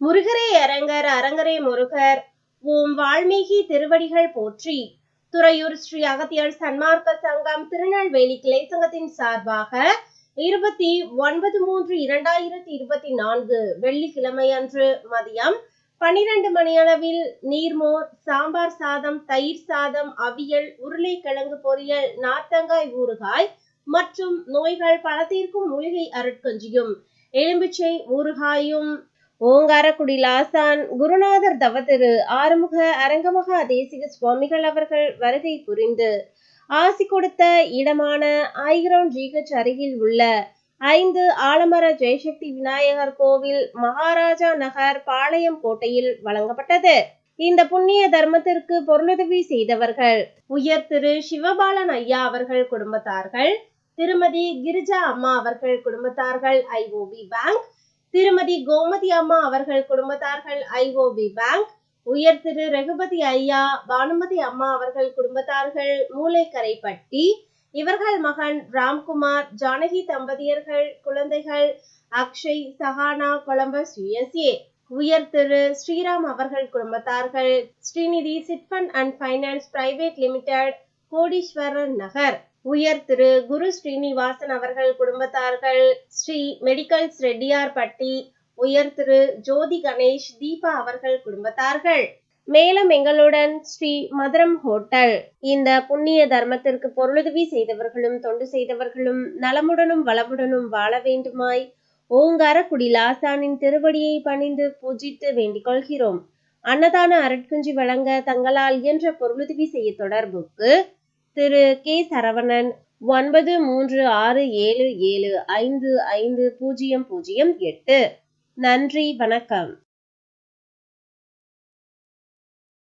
முருகரே அரங்கர் அரங்கரே முருகர். ஓம் வால்மீகி திருவடிகள் போற்றி. துறையூர் ஸ்ரீ அகத்தியர் சன்மார்க்க சங்கம் திருநெல்வேலி கிளை சங்கத்தின் சார்பாக இருபத்தி ஒன்பது மூன்று இரண்டாயிரத்தி இருபத்தி நான்கு வெள்ளிக்கிழமை அன்று மதியம் பனிரெண்டு மணியளவில் நீர்மோர் சாம்பார் சாதம் தயிர் சாதம் அவியல் உருளைக்கிழங்கு பொரியல் நார்த்தங்காய் ஊறுகாய் மற்றும் நோய்கள் பல தீர்க்கும் மூலிகை அருட்கஞ்சியும் எலும்பிச்சை ஊறுகாயும் ஓங்காரக்குடி லாசான் குருநாதர் தவதிரு ஆறுமுக அரங்கமகா தேசிக சுவாமிகள் அவர்கள் வருகை புரிந்து. ஆசி கொடுத்த இடமான ஐகிரவுண்ட் ஜிஹெச் அருகில் உள்ள ஐந்து ஆலமர ஜெயசக்தி விநாயகர் கோவில் மகாராஜா நகர் பாளையம் கோட்டையில் வழங்கப்பட்டது. இந்த புண்ணிய தர்மத்திற்கு பொருளுதவி செய்தவர்கள் உயர் திரு சிவபாலன் ஐயா அவர்கள் குடும்பத்தார்கள் திருமதி கிரிஜா அம்மா அவர்கள் குடும்பத்தார்கள் ஐஓபி பேங்க் திருமதி கோமதி அம்மா அவர்கள் குடும்பத்தார்கள் ஐஓபி பேங்க் உயர் திரு ரகுபதி ஐயா பானுமதி அம்மா அவர்கள் குடும்பத்தார்கள் மூளைக்கரைப்பட்டி இவர்கள் மகன் ராம்குமார் ஜானகி தம்பதியர்கள் குழந்தைகள் அக்ஷய் சஹானா கொலம்பஸ் யுஎஸ்ஏ. உயர் திரு ஸ்ரீராம் அவர்கள் குடும்பத்தார்கள் Srinidhi chit fund and finance private limited Kodeeswaran Nagar. உயர் திரு குரு ஸ்ரீனிவாசன் அவர்கள் குடும்பத்தார்கள் ஸ்ரீ மெடிக்கல்ஸ் ரெட்டியார் பட்டி உயர் திரு ஜோதி கணேஷ் தீபா அவர்கள் குடும்பத்தார்கள். மேலும் எங்களுடன் ஸ்ரீ மதுரம் ஹோட்டல். இந்த புண்ணிய தர்மத்திற்கு பொருளுதவி செய்தவர்களும் தொண்டு செய்தவர்களும் நலமுடனும் வளமுடனும் வாழ வேண்டுமாய் ஓங்காரக்குடி லாசானின் திருவடியை பணிந்து பூஜித்து வேண்டிக் கொள்கிறோம். அன்னதான அரட்குஞ்சி வழங்க தங்களால் இயன்ற பொருளுதவி செய்ய தொடர்புக்கு திரு கே சரவணன் ஒன்பது மூன்று ஆறு ஏழு ஏழு ஐந்து ஐந்து பூஜ்ஜியம் பூஜ்ஜியம் எட்டு. நன்றி வணக்கம்.